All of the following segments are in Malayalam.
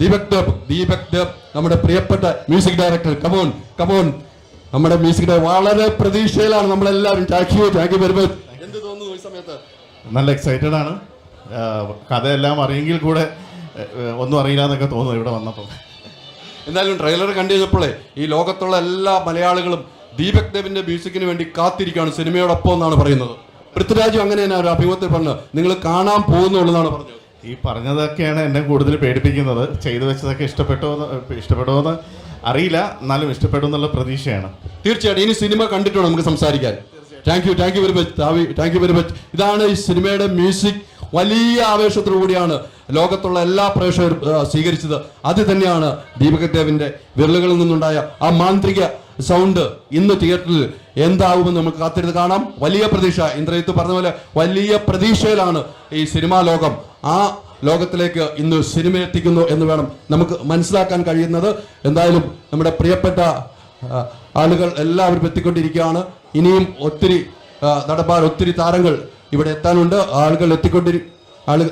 ദീപക് ദേബ് ദീപക് ദേബ് നമ്മുടെ പ്രിയപ്പെട്ട music director come on come on നമ്മുടെ മ്യൂസിക് ഡയറക്ടർ വളരെ പ്രതീക്ഷയിലാണ് നമ്മളെല്ലാവരും. താങ്ക് യു താങ്ക് യു എന്ത് തോന്നുന്നു ഈ സമയത്ത്? നല്ല എക്സൈറ്റഡ് ആണ്. കഥയെല്ലാം അറിയെങ്കിൽ കൂടെ ഒന്നും അറിയില്ല എന്നൊക്കെ തോന്നുന്നു ഇവിടെ വന്നപ്പോൾ. എന്തായാലും ട്രെയിലർ കണ്ടു കഴിഞ്ഞപ്പോഴേ ഈ ലോകത്തുള്ള എല്ലാ മലയാളികളും ദീപക് ദേവിന്റെ മ്യൂസിക്കിന് വേണ്ടി കാത്തിരിക്കുകയാണ് സിനിമയോടൊപ്പം എന്നാണ് പറയുന്നത്. പൃഥ്വിരാജു അങ്ങനെ തന്നെ ഒരു അഭിമുഖത്തിൽ പറഞ്ഞത് നിങ്ങൾ കാണാൻ പോകുന്നുള്ളതാണ് പറഞ്ഞത്. ഈ പറഞ്ഞതൊക്കെയാണ് എന്നെ കൂടുതൽ പേടിപ്പിക്കുന്നത്. ചെയ്തു വെച്ചതൊക്കെ ഇഷ്ടപ്പെട്ടോ ഇഷ്ടപ്പെട്ടോ എന്ന് അറിയില്ല. എന്നാലും ഇഷ്ടപ്പെടും എന്നുള്ള പ്രതീക്ഷയാണ്. തീർച്ചയായിട്ടും. ഇനി സിനിമ കണ്ടിട്ടോ നമുക്ക് സംസാരിക്കാൻ? Thank you thank you very much thank you very much ഇതാണ് ഈ സിനിമയുടെ മ്യൂസിക്. വലിയ ആവേശത്തോടു കൂടിയാണ് ലോകത്തുള്ള എല്ലാ പ്രേക്ഷകരും സ്വീകരിച്ചത്. അത് തന്നെയാണ് ദീപകദേവിന്റെ വിരലുകളിൽ നിന്നുണ്ടായ ആ മാന്ത്രിക സൗണ്ട് ഇന്ന് തിയേറ്ററിൽ എന്താകുമെന്ന് നമുക്ക് കാത്തിരുന്ന് കാണാം. വലിയ പ്രതീക്ഷ. ഇന്ദ്രയത്ത് പറഞ്ഞ പോലെ വലിയ പ്രതീക്ഷയിലാണ് ഈ സിനിമാ ലോകം. ആ ലോകത്തിലേക്ക് ഇന്ന് സിനിമ എത്തിക്കുന്നു എന്ന് വേണം നമുക്ക് മനസ്സിലാക്കാൻ കഴിയുന്നത്. എന്തായാലും നമ്മുടെ പ്രിയപ്പെട്ട ആളുകൾ എല്ലാവരും എത്തിക്കൊണ്ടിരിക്കുകയാണ്. ഇനിയും ഒത്തിരി ആ, ഒത്തിരി താരങ്ങൾ ഇവിടെ എത്താനുണ്ട്. ആളുകൾ എത്തിക്കൊണ്ടിരി ആളുകൾ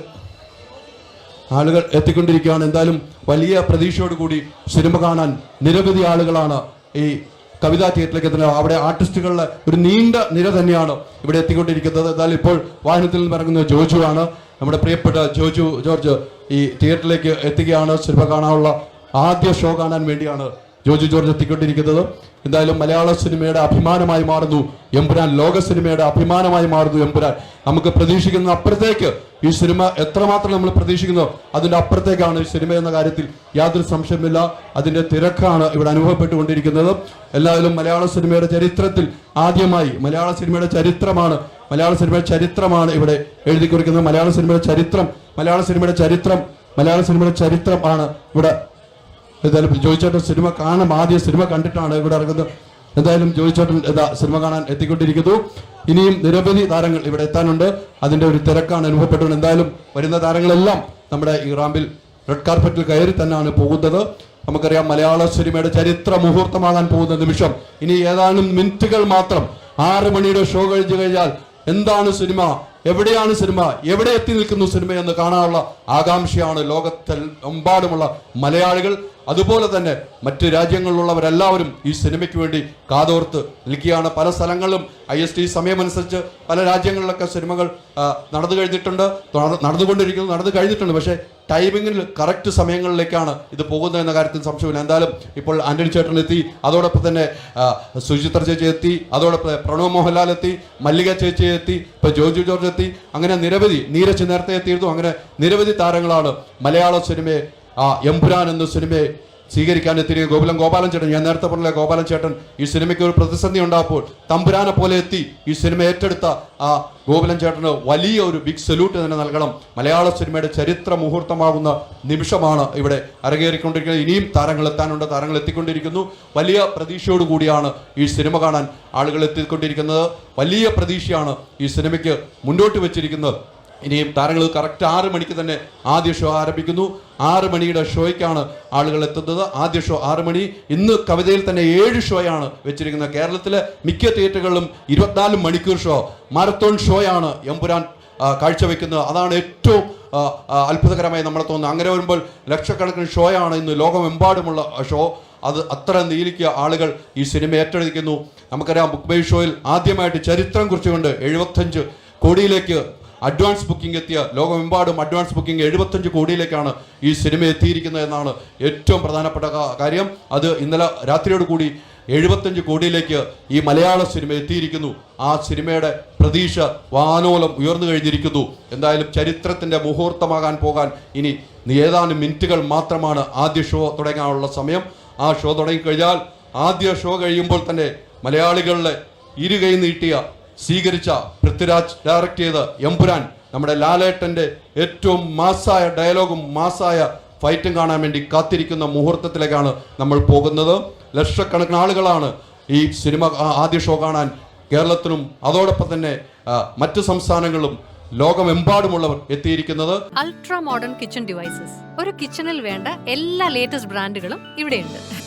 ആളുകൾ എത്തിക്കൊണ്ടിരിക്കുകയാണ്. എന്തായാലും വലിയ പ്രതീക്ഷയോടുകൂടി സിനിമ കാണാൻ നിരവധി ആളുകളാണ് ഈ കവിതാ തിയേറ്ററിലേക്ക് എത്തുന്നത് അവിടെ ആർട്ടിസ്റ്റുകളുടെ ഒരു നീണ്ട നിര തന്നെയാണ് ഇവിടെ എത്തിക്കൊണ്ടിരിക്കുന്നത്. എന്നാലും ഇപ്പോൾ വാഹനത്തിൽ നിന്ന് ഇറങ്ങുന്ന ജോജു ആണ്. നമ്മുടെ പ്രിയപ്പെട്ട ജോജു ജോർജ് ഈ തിയേറ്ററിലേക്ക് എത്തുകയാണ്. സിനിമ കാണാനുള്ള ആദ്യ ഷോ കാണാൻ വേണ്ടിയാണ് ജോജു ജോർജ് എത്തിക്കൊണ്ടിരിക്കുന്നത്. എന്തായാലും മലയാള സിനിമയുടെ അഭിമാനമായി മാറുന്നു എമ്പുരാൻ. ലോക സിനിമയുടെ അഭിമാനമായി മാറുന്നു എമ്പുരാൻ. നമുക്ക് പ്രതീക്ഷിക്കുന്ന അപ്പുറത്തേക്ക് ഈ സിനിമ എത്രമാത്രം നമ്മൾ പ്രതീക്ഷിക്കുന്നോ അതിന്റെ അപ്പുറത്തേക്കാണ് ഈ സിനിമ എന്ന കാര്യത്തിൽ യാതൊരു സംശയമില്ല അതിന്റെ തിരക്കാണ് ഇവിടെ അനുഭവപ്പെട്ടുകൊണ്ടിരിക്കുന്നത്. എല്ലാവരും മലയാള സിനിമയുടെ ചരിത്രത്തിൽ ആദ്യമായി മലയാള സിനിമയുടെ ചരിത്രമാണ് മലയാള സിനിമയുടെ ചരിത്രമാണ് ഇവിടെ എഴുതി കുറിക്കുന്നത് മലയാള സിനിമയുടെ ചരിത്രം മലയാള സിനിമയുടെ ചരിത്രം മലയാള സിനിമയുടെ ചരിത്രം ആണ് ഇവിടെ. ജോയിച്ചേട്ടൻ സിനിമ കാണും ആദ്യം സിനിമ കണ്ടിട്ടാണ് ഇവിടെ ഇറങ്ങുന്നത്. എന്തായാലും ജോയിച്ചോട്ടൻ ഇതാ സിനിമ കാണാൻ എത്തിക്കൊണ്ടിരിക്കുന്നു. ഇനിയും നിരവധി താരങ്ങൾ ഇവിടെ എത്താനുണ്ട്. അതിന്റെ ഒരു തിരക്കാണ് അനുഭവപ്പെട്ടത് എന്തായാലും വരുന്ന താരങ്ങളെല്ലാം നമ്മുടെ ഈ റാമ്പിൽ റെഡ് കാർപ്പറ്റിൽ കയറി തന്നെയാണ് പോകുന്നത്. നമുക്കറിയാം മലയാള സിനിമയുടെ ചരിത്ര മുഹൂർത്തമാകാൻ പോകുന്ന നിമിഷം. ഇനി ഏതാനും മിനിറ്റുകൾ മാത്രം ആറ് മണിയുടെ ഷോ കഴിഞ്ഞു കഴിഞ്ഞാൽ എന്താണ് സിനിമ? എവിടെയാണ് സിനിമ? എവിടെ എത്തി നിൽക്കുന്നു സിനിമ എന്ന് കാണാനുള്ള ആകാംക്ഷയാണ് ലോകത്തിൽ എമ്പാടുമുള്ള മലയാളികൾ. അതുപോലെ തന്നെ മറ്റ് രാജ്യങ്ങളിലുള്ളവരെല്ലാവരും ഈ സിനിമയ്ക്ക് വേണ്ടി കാതോർത്ത് നിൽക്കുകയാണ്. പല സ്ഥലങ്ങളിലും ഐ എസ് ടി സമയമനുസരിച്ച് പല രാജ്യങ്ങളിലൊക്കെ സിനിമകൾ നടന്നു കഴിഞ്ഞിട്ടുണ്ട്. നട- നടന്നുകൊണ്ടിരിക്കുന്നു നടന്നു കഴിഞ്ഞിട്ടുണ്ട്. പക്ഷേ ടൈമിങ്ങിൽ കറക്റ്റ് സമയങ്ങളിലേക്കാണ് ഇത് പോകുന്നത് എന്ന കാര്യത്തിൽ സംശയമില്ല. എന്തായാലും ഇപ്പോൾ ആന്റണി ചേട്ടൻ എത്തി അതോടൊപ്പം തന്നെ സുചിത്ര ചേച്ചി എത്തി അതോടൊപ്പം പ്രണവ് മോഹൻലാൽ എത്തി മല്ലിക ചേച്ചി എത്തി ഇപ്പോൾ ജോജു ജോർജ് എത്തി. അങ്ങനെ നിരവധി നീരജ് നേരത്തെ എത്തിയിരുന്നു. അങ്ങനെ നിരവധി താരങ്ങളാണ് മലയാള സിനിമയെ എംപുരാൻ എന്ന സിനിമയെ സ്വീകരിക്കാൻ എത്തിയ ഗോകുലം ഗോപാലൻ ചേട്ടൻ ഞാൻ നേരത്തെ പറഞ്ഞ ഗോപാലൻ ചേട്ടൻ ഈ സിനിമയ്ക്ക് ഒരു പ്രതിസന്ധി ഉണ്ടാകുമ്പോൾ തമ്പുരാനെ പോലെ എത്തി ഈ സിനിമ ഏറ്റെടുത്ത ആ ഗോകുലൻ ചേട്ടന് വലിയ ഒരു ബിഗ് സല്യൂട്ട് തന്നെ നൽകണം. മലയാള സിനിമയുടെ ചരിത്ര മുഹൂർത്തമാകുന്ന നിമിഷമാണ് ഇവിടെ അരങ്ങേറിക്കൊണ്ടിരിക്കുന്നത്. ഇനിയും താരങ്ങൾ എത്താനുണ്ട് താരങ്ങൾ എത്തിക്കൊണ്ടിരിക്കുന്നു. വലിയ പ്രതീക്ഷയോട് കൂടിയാണ് ഈ സിനിമ കാണാൻ ആളുകൾ എത്തിക്കൊണ്ടിരിക്കുന്നത്. വലിയ പ്രതീക്ഷയാണ് ഈ സിനിമയ്ക്ക് മുന്നോട്ട് വെച്ചിരിക്കുന്നത്. ഇനിയും താരങ്ങൾ കറക്റ്റ് ആറ് മണിക്ക് തന്നെ ആദ്യ ഷോ ആരംഭിക്കുന്നു. ആറ് മണിയുടെ ഷോയ്ക്കാണ് ആളുകൾ എത്തുന്നത്. ആദ്യ ഷോ ആറ് മണി. ഇന്ന് കവിതയിൽ തന്നെ ഏഴ് ഷോയാണ് വെച്ചിരിക്കുന്നത്. കേരളത്തിലെ മിക്ക തിയേറ്ററുകളിലും ഇരുപത്തിനാല് മണിക്കൂർ ഷോ മാരത്തോൺ ഷോയാണ് എമ്പുരാൻ കാഴ്ചവെക്കുന്നത്. അതാണ് ഏറ്റവും അത്ഭുതകരമായി നമ്മളെ തോന്നുന്നത്. അങ്ങനെ വരുമ്പോൾ ലക്ഷക്കണക്കിന് ഷോയാണ് ഇന്ന് ലോകമെമ്പാടുമുള്ള ഷോ അത് അത്ര നീലിക്ക് ആളുകൾ ഈ സിനിമ ഏറ്റെടുക്കുന്നു. നമുക്കറിയാം ബുക്ക് ബൈ ഷോയിൽ ആദ്യമായിട്ട് ചരിത്രം കുറിച്ചുകൊണ്ട് എഴുപത്തഞ്ച് കോടിയിലേക്ക് അഡ്വാൻസ് ബുക്കിംഗ് എത്തിയ ലോകമെമ്പാടും അഡ്വാൻസ് ബുക്കിംഗ് എഴുപത്തഞ്ച് കോടിയിലേക്കാണ് ഈ സിനിമ എത്തിയിരിക്കുന്നത് എന്നാണ് ഏറ്റവും പ്രധാനപ്പെട്ട കാര്യം. അത് ഇന്നലെ രാത്രിയോട് കൂടി എഴുപത്തഞ്ച് കോടിയിലേക്ക് ഈ മലയാള സിനിമ എത്തിയിരിക്കുന്നു. ആ സിനിമയുടെ പ്രതീക്ഷ വാനോലം ഉയർന്നു കഴിഞ്ഞിരിക്കുന്നു. എന്തായാലും ചരിത്രത്തിന്റെ മുഹൂർത്തമാകാൻ പോകാൻ ഇനി ഏതാനും മിനിറ്റുകൾ മാത്രമാണ് ആദ്യ ഷോ തുടങ്ങാനുള്ള സമയം. ആ ഷോ തുടങ്ങിക്കഴിഞ്ഞാൽ ആദ്യ ഷോ കഴിയുമ്പോൾ തന്നെ മലയാളികളുടെ ഇരുകൈ നീട്ടിയ സ്വീകരിച്ച പൃഥ്വിരാജ് ഡയറക്ട് ചെയ്ത എമ്പുരാൻ നമ്മുടെ ലാലേട്ടന്റെ ഏറ്റവും മാസായ ഡയലോഗും മാസായ ഫൈറ്റും കാണാൻ വേണ്ടി കാത്തിരിക്കുന്ന മുഹൂർത്തത്തിലേക്കാണ് നമ്മൾ പോകുന്നത്. ലക്ഷക്കണക്കിന് ആളുകളാണ് ഈ സിനിമ ആദ്യ ഷോ കാണാൻ കേരളത്തിലും അതോടൊപ്പം തന്നെ മറ്റ് സംസ്ഥാനങ്ങളിലും ലോകമെമ്പാടുമുള്ളവർ എത്തിയിരിക്കുന്നത്. അൾട്രാ മോഡേൺ കിച്ചൺ ഡിവൈസസ് ഒരു കിച്ചണിൽ വേണ്ട എല്ലാ ലേറ്റസ്റ്റ് ബ്രാൻഡുകളും ഇവിടെയുണ്ട്.